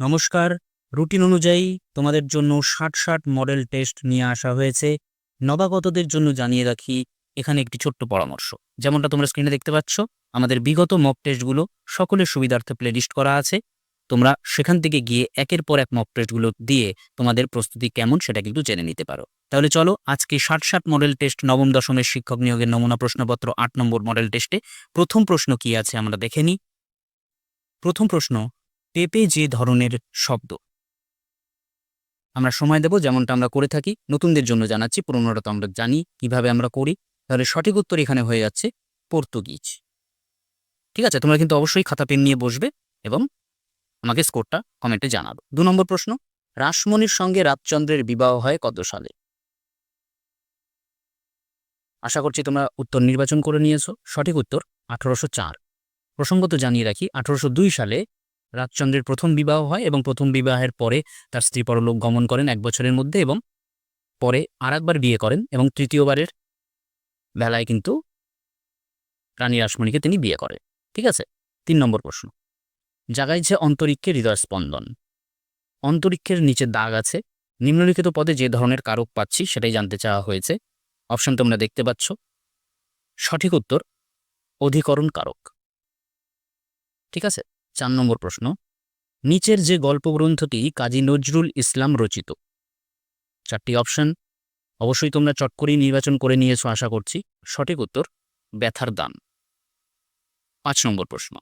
নমস্কার। রুটিন অনুযায়ী তোমাদের জন্য ষাট ষাট মডেল টেস্ট নিয়ে আসা হয়েছে। নবাগতদের জন্য জানিয়ে রাখি, এখানে একটি ছোট্ট পরামর্শ। যেমনটা তোমরা স্ক্রিনে দেখতে পাচ্ছ, আমাদের বিগত মক টেস্টগুলো সকলের সুবিধার্থে প্লেলিস্ট করা আছে। তোমরা সেখান থেকে গিয়ে একের পর এক মক টেস্টগুলো দিয়ে তোমাদের প্রস্তুতি কেমন সেটা কিন্তু জেনে নিতে পারো। তাহলে চলো, আজকে ষাট ষাট মডেল টেস্ট নবম দশমের শিক্ষক নিয়োগের নমুনা প্রশ্নপত্র আট নম্বর মডেল টেস্টে প্রথম প্রশ্ন কি আছে আমরা দেখে প্রথম প্রশ্ন পেপে যে ধরনের শব্দ। আমরা সময় দেব, যেমনটা আমরা করে থাকি। নতুনদের জন্য জানাচ্ছি, পুরোনোটা তো আমরা জানি কীভাবে আমরা করি। তাহলে সঠিক উত্তর এখানে হয়ে যাচ্ছে, পর্তুগিজ। ঠিক আছে, তোমরা কিন্তু অবশ্যই খাতা, পেন নিয়ে বসবে এবং আমাকে স্কোরটা কমেন্টে জানাবে। দু নম্বর প্রশ্ন, রাসমণির সঙ্গে রাতচন্দ্রের বিবাহ হয় কত সালে? আশা করছি তোমরা উত্তর নির্বাচন করে নিয়েছো। সঠিক উত্তর, আঠারোশো চার। প্রসঙ্গত জানিয়ে রাখি, আঠারোশো দুই সালে রাজচন্দ্রের প্রথম বিবাহ হয় এবং প্রথম বিবাহের পরে তার স্ত্রী পরলোক গমন করেন এক বছরের মধ্যে এবং পরে আর বিয়ে করেন এবং তৃতীয়বারের বেলায় কিন্তু রানী রাসমণিকে তিনি বিয়ে করেন। ঠিক আছে? তিন নম্বর প্রশ্ন। জাগাইছে অন্তরিক্ষের হৃদয় স্পন্দন অন্তরিক্ষের নিচে দাগ আছে। নিম্নলিখিত পদে যে ধরনের কারক পাচ্ছি সেটাই জানতে চাওয়া হয়েছে। অপশন তোমরা দেখতে পাচ্ছ। সঠিক উত্তর, অধিকরণ কারক। ঠিক আছে? চার নম্বর প্রশ্ন। নিচের যে গল্পগ্রন্থটি কাজী নজরুল ইসলাম রচিত। চারটি অপশন অবশ্যই তোমরা চট করেই নির্বাচন করে নিয়েছো, আশা করছি। সঠিক উত্তর, ব্যথার দান। পাঁচ নম্বর প্রশ্ন।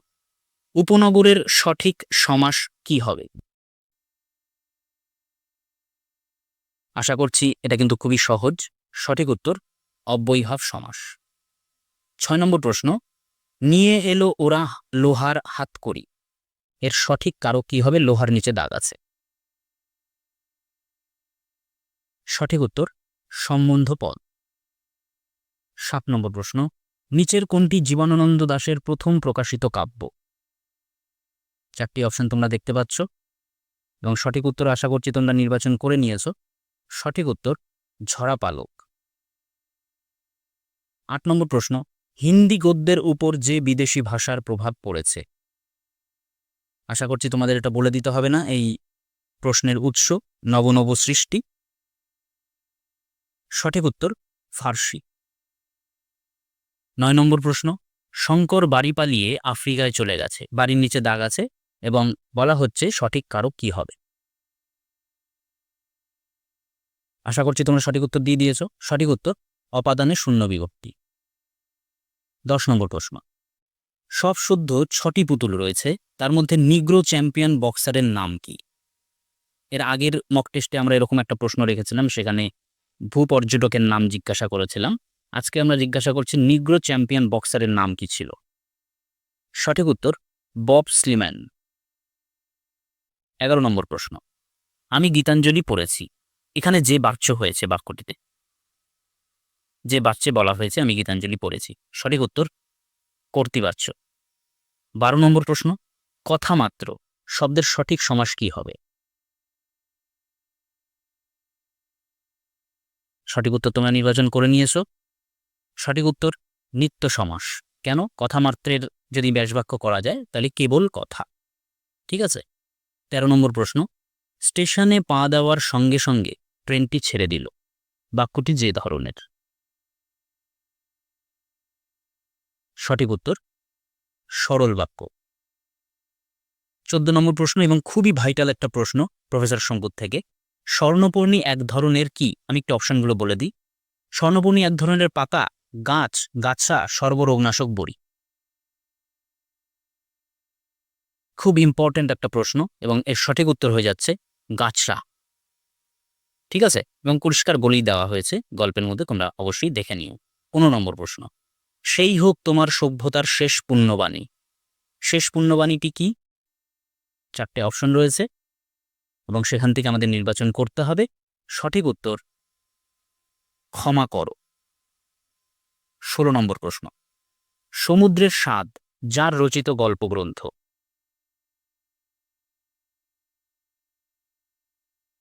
উপনগরের সঠিক সমাস কি হবে? আশা করছি এটা কিন্তু খুবই সহজ। সঠিক উত্তর, অব্যয়ভাব সমাস। ছয় নম্বর প্রশ্ন। নিয়ে এলো ওরা লোহার হাতকড়ি। এর সঠিক কারক কি হবে? লোহার নিচে দাগ আছে। সঠিক উত্তর, সম্বন্ধ পদ। সাত নম্বর প্রশ্ন, নিচের কোনটি জীবনানন্দ দাশের প্রথম প্রকাশিত কাব্য? চারটি অপশন তোমরা দেখতে পাচ্ছ। এবং সঠিক উত্তর আশা করছি তোমরা নির্বাচন করে নিয়েছ। সঠিক উত্তর ঝরা পালক আট নম্বর প্রশ্ন, হিন্দি গদ্যের উপর যে বিদেশি ভাষার প্রভাব পড়েছে? আশা করছি তোমাদের এটা বলে দিতে হবে না, এই প্রশ্নের উৎস, নবনব সৃষ্টি। সঠিক উত্তর, ফার্সি। নয় নম্বর প্রশ্ন, শঙ্কর বাড়ি পালিয়ে আফ্রিকায় চলে গেছে, বাড়ির নিচে দাগ আছে এবং বলা হচ্ছে সঠিক কারক কি হবে। আশা করছি তোমরা সঠিক উত্তর দিয়ে দিয়েছ। সঠিক উত্তর, অপাদানে শূন্য বিভক্তি। দশ নম্বর প্রশ্ন সব শুদ্ধ ছটি পুতুল রয়েছে, তার মধ্যে নিগ্রো চ্যাম্পিয়ন বক্সারের নাম কি? এর আগের মক টেস্টে আমরা এরকম একটা প্রশ্ন রেখেছিলাম, সেখানে ভূ পর্যটকের নাম জিজ্ঞাসা করেছিলাম। আজকে আমরা জিজ্ঞাসা করছি নিগ্রো চ্যাম্পিয়ন বক্সারের নাম কি ছিল? সঠিক উত্তর, বব স্লিম্যান। এগারো নম্বর প্রশ্ন। আমি গীতাঞ্জলি পড়েছি। এখানে যে বাক্য হয়েছে বাক্যটিতে। যে বাচ্চে বলা হয়েছে আমি গীতাঞ্জলি পড়েছি। সঠিক উত্তর কর্তৃবাচ্য বারো নম্বর প্রশ্ন, কথা মাত্র, শব্দের সঠিক সমাস কি হবে? সঠিক উত্তর তোমরা নির্বাচন করে নিয়েছো। সঠিক উত্তর, নিত্য সমাস। কেন? কথা মাত্রের যদি ব্যাসবাক্য করা যায়, তাহলে কেবল কথা। ঠিক আছে? তেরো নম্বর প্রশ্ন, স্টেশনে পা দেওয়ার সঙ্গে সঙ্গে ট্রেনটি ছেড়ে দিল। বাক্যটি যে ধরনের। সঠিক উত্তর, সরল বাক্য। চোদ্দ নম্বর প্রশ্ন এবং খুবই ভাইটাল একটা প্রশ্ন প্রফেসর সম্পদ থেকে। স্বর্ণপর্ণী এক ধরনের কি? আমি একটু অপশনগুলো বলে দিই। স্বর্ণপর্ণী এক ধরনের পাতা, গাছ, গাছা, সর্বরোগনাশক বড়ি। খুব ইম্পর্ট্যান্ট একটা প্রশ্ন এবং এর সঠিক উত্তর হয়ে যাচ্ছে গাছরা। ঠিক আছে? এবং পরিষ্কার বলেই দেওয়া হয়েছে, গল্পের মধ্যে তোমরা অবশ্যই দেখে নিও। পনেরো নম্বর প্রশ্ন। সেই হোক তোমার সভ্যতার শেষ পুণ্যবাণী। শেষ পুণ্যবাণীটি কি? চারটে অপশন রয়েছে এবং সেখান থেকে আমাদের নির্বাচন করতে হবে। সঠিক উত্তর ক্ষমা করো। ষোলো নম্বর প্রশ্ন। সমুদ্রের স্বাদ, যার রচিত গল্পগ্রন্থ?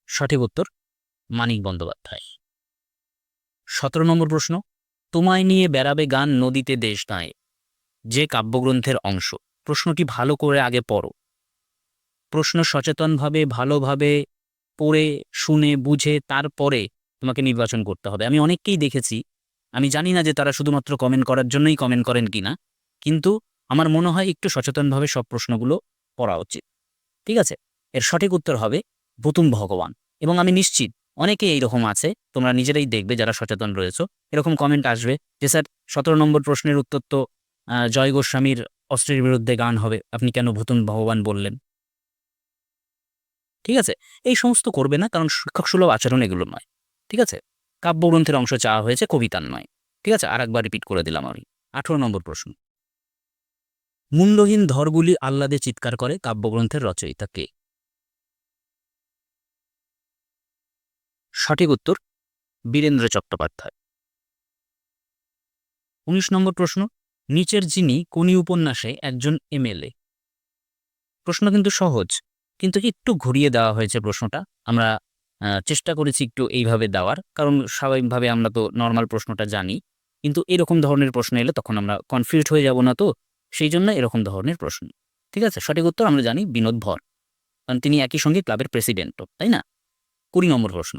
সঠিক উত্তর মানিক বন্দ্যোপাধ্যায়। সতেরো নম্বর প্রশ্ন। তোমায় নিয়ে বেড়াবে গান নদীতে দেশ দায় যে কাব্যগ্রন্থের অংশ। প্রশ্নটি ভালো করে আগে পড়ো। প্রশ্ন সচেতনভাবে, ভালোভাবে পড়ে, শুনে, বুঝে, তারপরে তোমাকে নির্বাচন করতে হবে। আমি অনেককেই দেখেছি, আমি জানি না যে তারা শুধুমাত্র কমেন্ট করার জন্যই কমেন্ট করেন কিনা, কিন্তু আমার মনে হয় একটু সচেতনভাবে সব প্রশ্নগুলো পড়া উচিত। ঠিক আছে? এর সঠিক উত্তর হবে, বুতুম ভগবান। এবং আমি নিশ্চিত অনেকেই এইরকম আছে, তোমরা নিজেরাই দেখবে যারা সচেতন রয়েছে। এরকম কমেন্ট আসবে যে, স্যার, সতেরো নম্বর প্রশ্নের উত্তর তো জয় গোস্বামীর অস্ত্রের বিরুদ্ধে গান হবে। আপনি কেন ভুতুম ভগবান বললেন? ঠিক আছে? এই সমস্ত করবে না, কারণ শিক্ষক সুলভ আচরণ এগুলো নয়। ঠিক আছে? কাব্যগ্রন্থের অংশ চাওয়া হয়েছে, কবিতার নয়। ঠিক আছে? আর একবার রিপিট করে দিলাম আমি। আঠেরো নম্বর প্রশ্ন। মূল্যহীন ধরগুলি আহ্লাদে চিৎকার করে কাব্যগ্রন্থের রচয়িতা কে? সঠিক উত্তর বীরেন্দ্র চট্টোপাধ্যায়। উনিশ নম্বর প্রশ্ন, নিচের যিনি কোনি উপন্যাসে একজন এমএলএ। প্রশ্ন কিন্তু সহজ, কিন্তু একটু ঘুরিয়ে দেওয়া হয়েছে প্রশ্নটা। আমরা চেষ্টা করেছি একটু এইভাবে দেওয়ার, কারণ স্বাভাবিকভাবে আমরা তো নর্মাল প্রশ্নটা জানি। কিন্তু এরকম ধরনের প্রশ্ন এলে তখন আমরা কনফিউজড হয়ে যাব না তো, সেই জন্য এরকম ধরনের প্রশ্ন। ঠিক আছে? সঠিক উত্তর আমরা জানি বিনোদ ভর, কারণ তিনি একই সঙ্গে ক্লাবের প্রেসিডেন্টও তাই না? কুড়ি নম্বর প্রশ্ন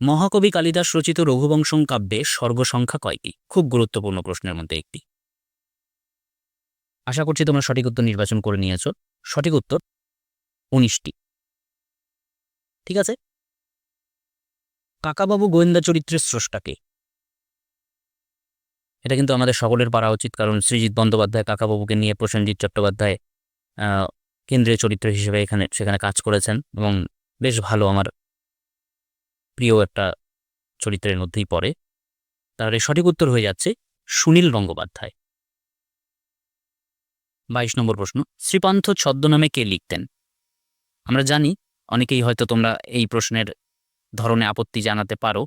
মহাকবি কালিদাস রচিত রঘুবংশং কাব্যে সর্গসংখ্যা কয়টি? খুব গুরুত্বপূর্ণ প্রশ্নের মধ্যে একটি। আশা করছি তোমরা সঠিক উত্তর নির্বাচন করে নিয়েছো। সঠিক উত্তর উনিশটি। ঠিক আছে? কাকাবাবু গোয়েন্দা চরিত্রের স্রষ্টাকে এটা কিন্তু আমাদের সকলের পারা উচিত, কারণ সৃজিৎ বন্দ্যোপাধ্যায় কাকাবাবুকে নিয়ে প্রসেনজিৎ চট্টোপাধ্যায় কেন্দ্রীয় চরিত্র হিসেবে এখানে, সেখানে কাজ করেছেন এবং বেশ ভালো আমার প্রিয় একটা চরিত্রের মধ্যেই পড়ে। এই সঠিক উত্তর হয়ে যাচ্ছে সুনীল গঙ্গোপাধ্যায়। বাইশ নম্বর প্রশ্ন, শ্রীপান্থ ছদ্মনামে কে লিখতেন? আমরা জানি, অনেকেই হয়তো তোমরা এই প্রশ্নের ধরনে আপত্তি জানাতে পারো।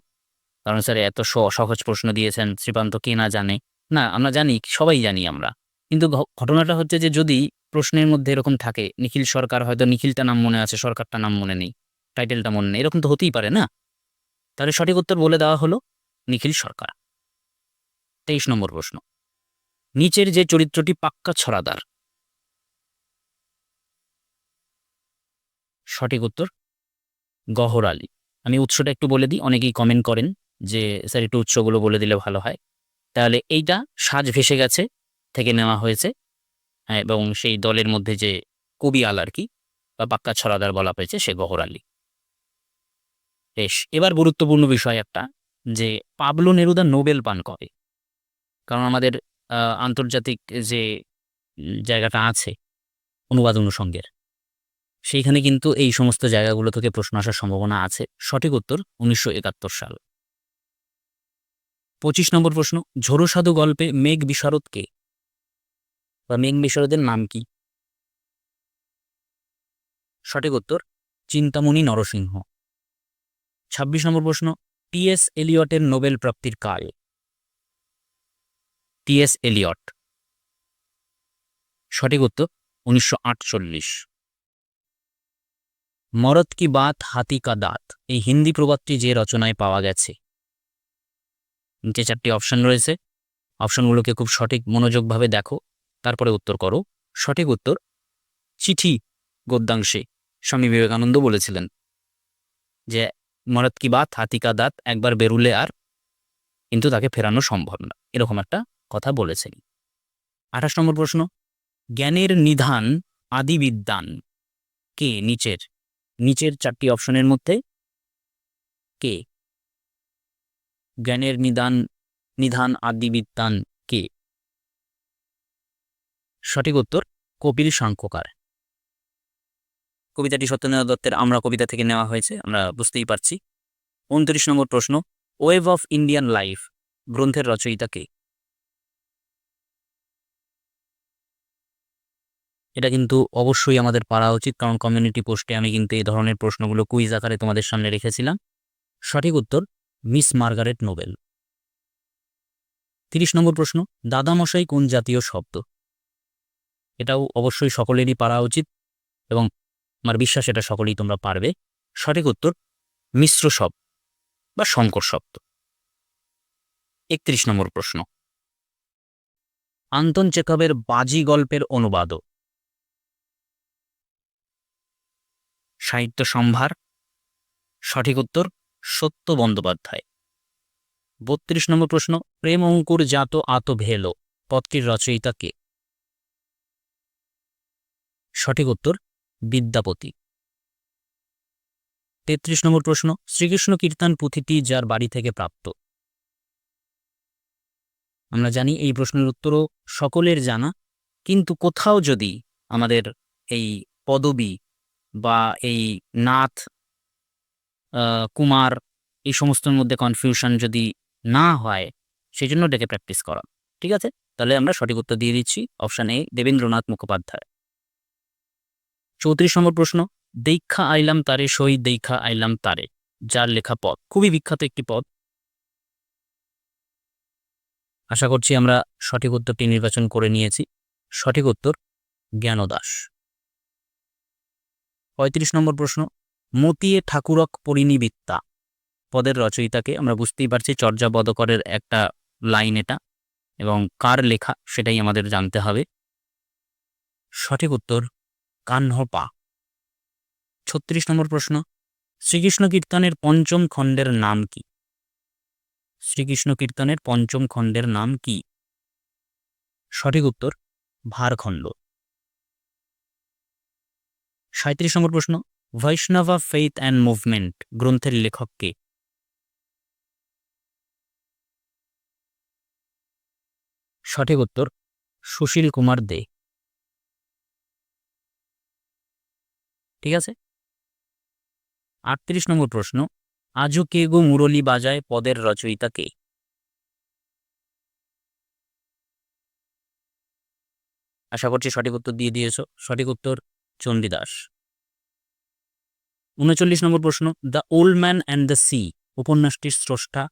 কারণ স্যার, এত সহজ প্রশ্ন দিয়েছেন শ্রীপান্ত কে না জানে? না, আমরা জানি, সবাই জানি আমরা। কিন্তু ঘটনাটা হচ্ছে যে যদি প্রশ্নের মধ্যে এরকম থাকে, নিখিল সরকার হয়তো নিখিলটা নাম মনে আছে, সরকারটা নাম মনে নেই, টাইটেলটা মনে নেই, এরকম তো হতেই পারে না? তাহলে সঠিক উত্তর বলে দেওয়া হলো নিখিল সরকার। তেইশ নম্বর প্রশ্ন। নিচের যে চরিত্রটি পাক্কা ছড়াদার? সঠিক উত্তর গহর আলী। আমি উৎসটা একটু বলে দিই অনেকেই কমেন্ট করেন যে স্যার একটু উৎসগুলো বলে দিলে ভালো হয়। তাহলে এইটা সাজ ভেসে গেছে থেকে নেওয়া হয়েছে। হ্যাঁ, এবং সেই দলের মধ্যে যে কবি আল আর কি বা পাক্কা ছড়াদার বলা হয়েছে সে গহর আলী। বেশ, এবার গুরুত্বপূর্ণ বিষয় একটা, যে পাবলো নেরুদা নোবেল পান করে কারণ আমাদের আন্তর্জাতিক যে জায়গাটা আছে, অনুবাদ অনুষঙ্গের সেইখানে কিন্তু এই সমস্ত জায়গাগুলো থেকে প্রশ্ন আসার সম্ভাবনা আছে। সঠিক উত্তর উনিশশো একাত্তর সাল। পঁচিশ নম্বর প্রশ্ন, ঝোড়ো সাধু গল্পে মেঘ বিশারদ কে? বা মেঘ বিশারদের নাম কি? সঠিক উত্তর, চিন্তামণি নরসিংহ। ছাব্বিশ নম্বর প্রশ্ন টিএস এলিয়টের নোবেল প্রাপ্তির কাল? টিএস এলিয়ট সঠিক উত্তর, উনিশশো আটচল্লিশ। কি বাত, হাতি কা দাঁত? এই হিন্দি প্রবাদটি যে রচনায় পাওয়া গেছে। নিচে চারটি অপশন রয়েছে। অপশনগুলোকে খুব সঠিক মনোযোগভাবে দেখো, তারপরে উত্তর করো। সঠিক উত্তর, চিঠি গদ্যাংশে স্বামী বিবেকানন্দ বলেছিলেন যে মরদ কি বাত, হাতি কা দাঁত, একবার বেরুলে আর কিন্তু তাকে ফেরানো সম্ভব না। এরকম একটা কথা বলেছেন। আঠাশ নম্বর প্রশ্ন, জ্ঞানের নিধান আদিবিদ্যান কে নিচের? নিচের চারটি অপশনের মধ্যে কে? জ্ঞানের নিদান নিধান আদিবিদ্যান কে? সঠিক উত্তর, কপিল সাংখ্যকার কবিতাটি সত্যেন্দ্রনাথ দত্তের আমরা কবিতা থেকে নেওয়া হয়েছে, আমরা বুঝতেই পারছি। উনত্রিশ নম্বর প্রশ্ন, ওয়েভ অফ ইন্ডিয়ান লাইফ, গ্রন্থের রচয়িতা কে? এটা কিন্তু অবশ্যই আমাদের পারা উচিত, কারণ কমিউনিটি পোস্টে আমি কিন্তু এই ধরনের প্রশ্নগুলো কুইজ আকারে তোমাদের সামনে রেখেছিলাম। সঠিক উত্তর, মিস মার্গারেট নোবেল। তিরিশ নম্বর প্রশ্ন, দাদামশাই কোন জাতীয় শব্দ? এটাও অবশ্যই সকলেরই পারা উচিত এবং আমার বিশ্বাস এটা সকলেই তোমরা পারবে। সঠিক উত্তর, মিশ্র শব্দ বা সংকর শব্দ। একত্রিশ নম্বর প্রশ্ন। আন্তন চেকবের বাজি গল্পের অনুবাদক সাহিত্য সম্ভার, সঠিক উত্তর, সত্য বন্দ্যোপাধ্যায়। বত্রিশ নম্বর প্রশ্ন, প্রেম অঙ্কুর জাত আত ভেল পদটির রচয়িতা কে? সঠিক উত্তর বিদ্যাপতি। তেত্রিশ নম্বর প্রশ্ন, শ্রীকৃষ্ণ কীর্তন পুঁথিটি যার বাড়ি থেকে প্রাপ্ত? আমরা জানি এই প্রশ্নের উত্তরও সকলের জানা, কিন্তু কোথাও যদি আমাদের এই পদবী বা এই নাথ কুমার এই সমস্তর মধ্যে কনফিউশন যদি না হয় সেই জন্য ডেকে প্র্যাকটিস করা। ঠিক আছে? তাহলে আমরা সঠিক উত্তর দিয়ে দিচ্ছি অপশান এ দেবেন্দ্রনাথ মুখোপাধ্যায়। চৌত্রিশ নম্বর প্রশ্ন, দীক্ষা আইলাম তারে, সই দীক্ষা আইলাম তারে, যার লেখা পদ খুবই বিখ্যাত একটি পদ আশা করছি আমরা সঠিক উত্তরটি নির্বাচন করে নিয়েছি। সঠিক উত্তর, জ্ঞানদাস। পঁয়ত্রিশ নম্বর প্রশ্ন, মতিয়ে ঠাকুরক পরিণীবিত্তা। পদের রচয়িতাকে আমরা বুঝতেই পারছি চর্যা বদকরের একটা লাইন এটা, এবং কার লেখা সেটাই আমাদের জানতে হবে। সঠিক উত্তর কাহ্নপা। ছত্রিশ নম্বর প্রশ্ন। শ্রীকৃষ্ণ কীর্তনের পঞ্চম খণ্ডের নাম কি? শ্রীকৃষ্ণ কীর্তনের পঞ্চম খণ্ডের নাম কি? সঠিক উত্তর, ভারখণ্ড। সাঁত্রিশ নম্বর প্রশ্ন। বৈষ্ণবা ফেইথ অ্যান্ড মুভমেন্ট গ্রন্থের লেখক কে? সঠিক উত্তর, সুশীল কুমার দে। ঠিক আছে? আটত্রিশ নম্বর প্রশ্ন, আজও কে গো মুরলি বাজায় পদের রচয়িতা কে? আশা করছি সঠিক উত্তর দিয়ে দিয়েছ। সঠিক উত্তর চণ্ডীদাস উনচল্লিশ নম্বর প্রশ্ন, the old man and the sea, উপন্যাসটির স্রষ্টা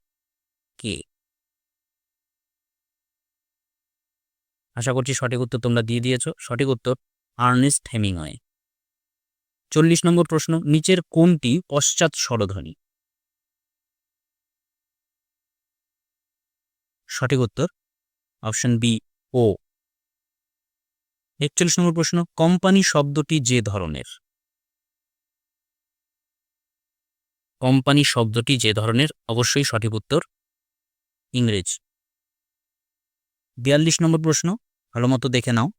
কে? আশা করছি সঠিক উত্তর তোমরা দিয়ে দিয়েছ। সঠিক উত্তর আর্নেস্ট হেমিংওয়ে। চল্লিশ নম্বর প্রশ্ন, নিচের কোনটি পশ্চাৎ স্বরধ্বনি? সঠিক উত্তর, অপশন বি, ও। একচল্লিশ নম্বর প্রশ্ন, কোম্পানি শব্দটি যে ধরনের? কোম্পানি শব্দটি যে ধরনের? অবশ্যই সঠিক উত্তর, ইংরেজ। বিয়াল্লিশ নম্বর প্রশ্ন, ভালো মতো দেখে নাও।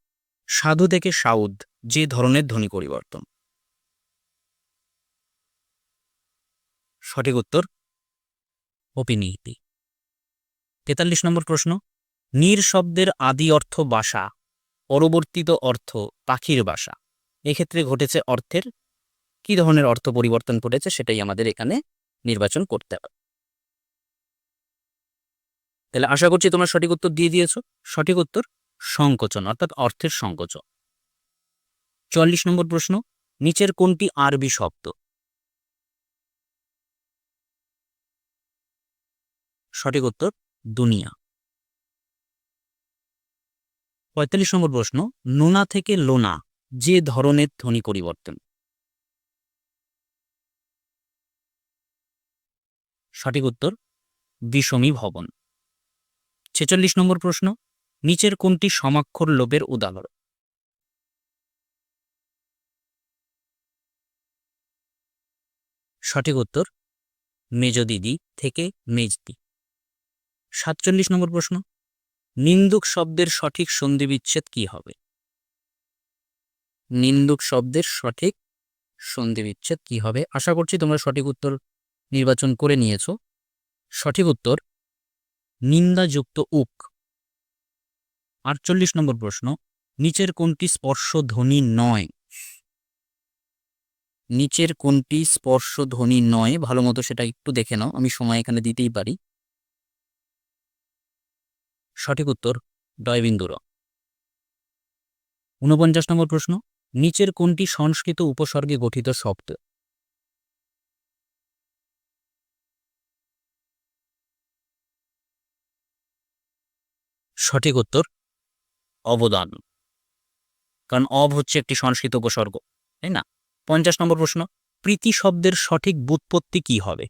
সাধু থেকে সাউদ, যে ধরনের ধ্বনি পরিবর্তন? সঠিক উত্তর অপিনীতি। তেতাল্লিশ নম্বর প্রশ্ন, নীর শব্দের আদি অর্থ বাসা, পরবর্তীত অর্থ পাখির বাসা। এক্ষেত্রে ঘটেছে অর্থের কি ধরনের অর্থ পরিবর্তন ঘটেছে সেটাই আমাদের এখানে নির্বাচন করতে হবে। তাহলে আশা করছি তোমরা সঠিক উত্তর দিয়ে দিয়েছ। সঠিক উত্তর সংকোচন, অর্থাৎ অর্থের সংকোচন। চল্লিশ নম্বর প্রশ্ন, নিচের কোনটি আরবি শব্দ? সঠিক উত্তর, দুনিয়া। পঁয়তাল্লিশ নম্বর প্রশ্ন, নোনা থেকে লোনা, যে ধরনের ধ্বনি পরিবর্তন? সঠিক উত্তর, বিষমী ভবন। ছেচল্লিশ নম্বর প্রশ্ন, নিচের কোনটি সমাক্ষর লোভের উদাহরণ? সঠিক উত্তর, মেজদিদি থেকে মেজদি। সাতচল্লিশ নম্বর প্রশ্ন, নিন্দুক শব্দের সঠিক সন্ধি বিচ্ছেদ কি হবে? নিন্দুক শব্দের সঠিক সন্ধি বিচ্ছেদ কি হবে? আশা করছি তোমরা সঠিক উত্তর নির্বাচন করে নিয়েছো। সঠিক উত্তর, নিন্দাযুক্ত উক। আটচল্লিশ নম্বর প্রশ্ন, নিচের কোনটি স্পর্শ ধ্বনি নয়? নিচের কোনটি স্পর্শ ধ্বনি নয়? ভালো মতো সেটা একটু দেখে নাও, আমি সময় এখানে দিতেই পারি। সঠিক উত্তর ডয়বিন্দুর ঊনপঞ্চাশ নম্বর প্রশ্ন, নিচের কোনটি সংস্কৃত উপসর্গে গঠিত শব্দ? সঠিক উত্তর, অবদান। কারণ অব হচ্ছে একটি সংস্কৃত উপসর্গ, তাই না? পঞ্চাশ নম্বর প্রশ্ন, প্রীতি শব্দের সঠিক বুৎপত্তি কি হবে?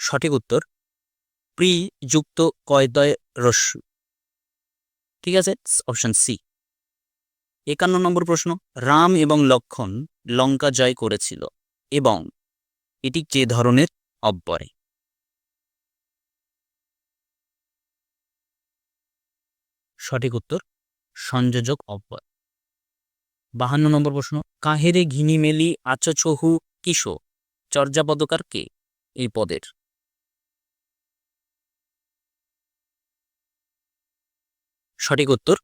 সঠিক উত্তর প্রি যুক্ত কয়দয় রস্যু ঠিক আছে? অপশন সি একান্ন নম্বর প্রশ্ন, রাম এবং লক্ষণ লঙ্কা জয় করেছিল এবং এটি যে ধরনের অব্বরে? সঠিক উত্তর, সংযোজক অব্যয় বাহান্ন নম্বর প্রশ্ন, কাহেরে ঘিনি মেলি আচছহু কিশো চর্যাপদকার কে এই পদের? সঠিক উত্তর,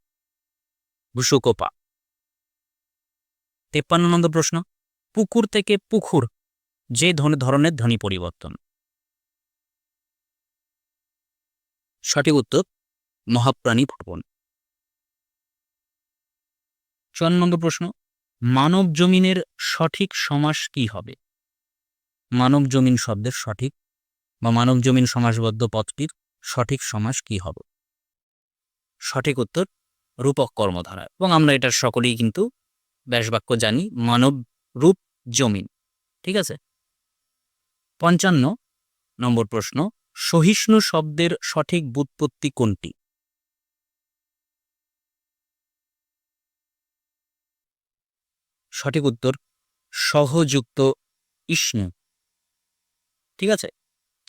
ভুসুকোপা। তেপ্পান্ন নম্বর প্রশ্ন, পুকুর থেকে পুকুর, যে ধন- ধরনের ধ্বনি পরিবর্তন? সঠিক উত্তর, মহাপ্রাণী ভবন। চুয়ান্ন নম্বর প্রশ্ন, মানব জমিনের সঠিক সমাস কি হবে? মানব জমিন শব্দের সঠিক বা মানব জমিন সমাসবদ্ধ পথটির সঠিক সমাস কি হবে? সঠিক উত্তর রূপক কর্মধারা। এবং আমরা এটা সকলেই কিন্তু ব্যাসবাক্য জানি, মানব রূপ জমিন। ঠিক আছে? পঞ্চান্ন নম্বর প্রশ্ন, সহিষ্ণু শব্দের সঠিক বুৎপত্তি কোনটি? সঠিক উত্তর, সহযুক্ত ইষ্ণু। ঠিক আছে?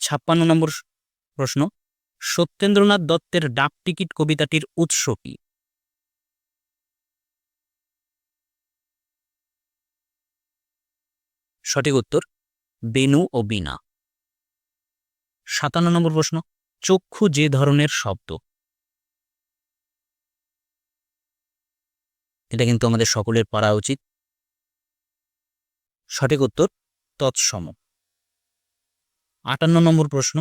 ছাপ্পান্ন নম্বর প্রশ্ন সত্যেন্দ্রনাথ দত্তের ডাক টিকিট কবিতাটির উৎস কি? সঠিক উত্তর, বেনু ও বিনা সাতান্ন নম্বর প্রশ্ন, চক্ষু যে ধরনের শব্দ? এটা কিন্তু আমাদের সকলের পারা উচিত। সঠিক উত্তর, তৎসম। আটান্ন নম্বর প্রশ্ন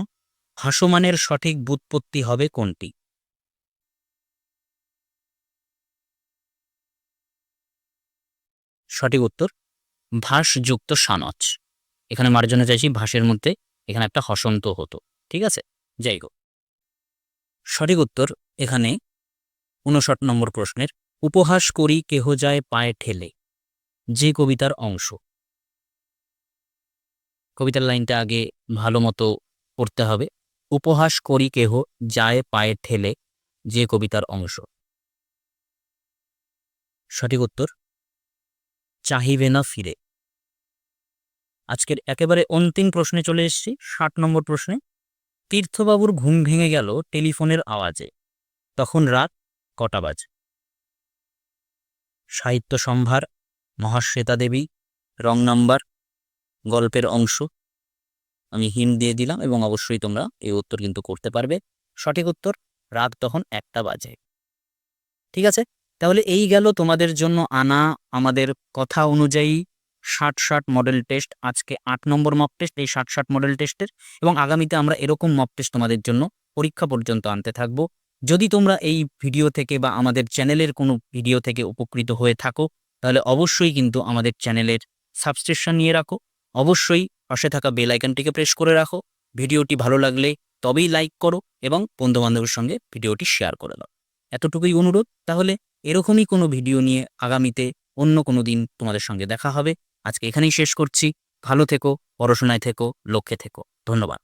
ভাসমানের সঠিক বুৎপত্তি হবে কোনটি? সঠিক উত্তর, ভাসযুক্ত সানচ এখানে মার্জনা চাইছি ভাসের মধ্যে এখানে একটা হসন্ত হতো, ঠিক আছে? যাই হোক। সঠিক উত্তর, এখানে উনষাট নম্বর প্রশ্নের, উপহাস করি কেহ যায় পায়ে ঠেলে যে কবিতার অংশ। কবিতার লাইনটা আগে ভালো মতো পড়তে হবে। উপহাস করি কেহ যায় পায়ে ঠেলে যে কবিতার অংশ। সঠিক উত্তর, চাহিবে না ফিরে। আজকের একেবারে অন্তিম প্রশ্নে চলে এসেছি, ষাট নম্বর প্রশ্নে। তীর্থবাবুর ঘুম ভেঙে গেল টেলিফোনের আওয়াজে। তখন রাত কটা বাজে? সাহিত্য সম্ভার, মহাশ্বেতা দেবী, রং নাম্বার, গল্পের অংশ। আমি হিম দিয়ে দিলাম এবং অবশ্যই তোমরা এই উত্তর কিন্তু করতে পারবে। সঠিক উত্তর, রাত তখন একটা বাজে। ঠিক আছে? তাহলে এই গেল তোমাদের জন্য আনা আমাদের কথা অনুযায়ী ষাট ষাট মডেল টেস্ট আজকে আট নম্বর মক টেস্ট এই ষাট ষাট মডেল টেস্টের এবং আগামীতে আমরা এরকম মক টেস্ট তোমাদের জন্য পরীক্ষা পর্যন্ত আনতে থাকব। যদি তোমরা এই ভিডিও থেকে বা আমাদের চ্যানেলের কোনো ভিডিও থেকে উপকৃত হয়ে থাকো, তাহলে অবশ্যই কিন্তু আমাদের চ্যানেলের সাবস্ক্রিপশন নিয়ে রাখো। অবশ্যই পাশে থাকা বেল আইকনটিকে প্রেস করে রাখো। ভিডিওটি ভালো লাগলে তবেই লাইক করো এবং বন্ধুবান্ধবের সঙ্গে ভিডিওটি শেয়ার করে দাও। এতটুকুই অনুরোধ, তাহলে এরকমই কোনো ভিডিও নিয়ে আগামীতে অন্য কোনো দিন তোমাদের সঙ্গে দেখা হবে। আজকে এখানেই শেষ করছি। ভালো থেকো, পড়াশোনায় থেকো, লক্ষ্যে থেকো। ধন্যবাদ।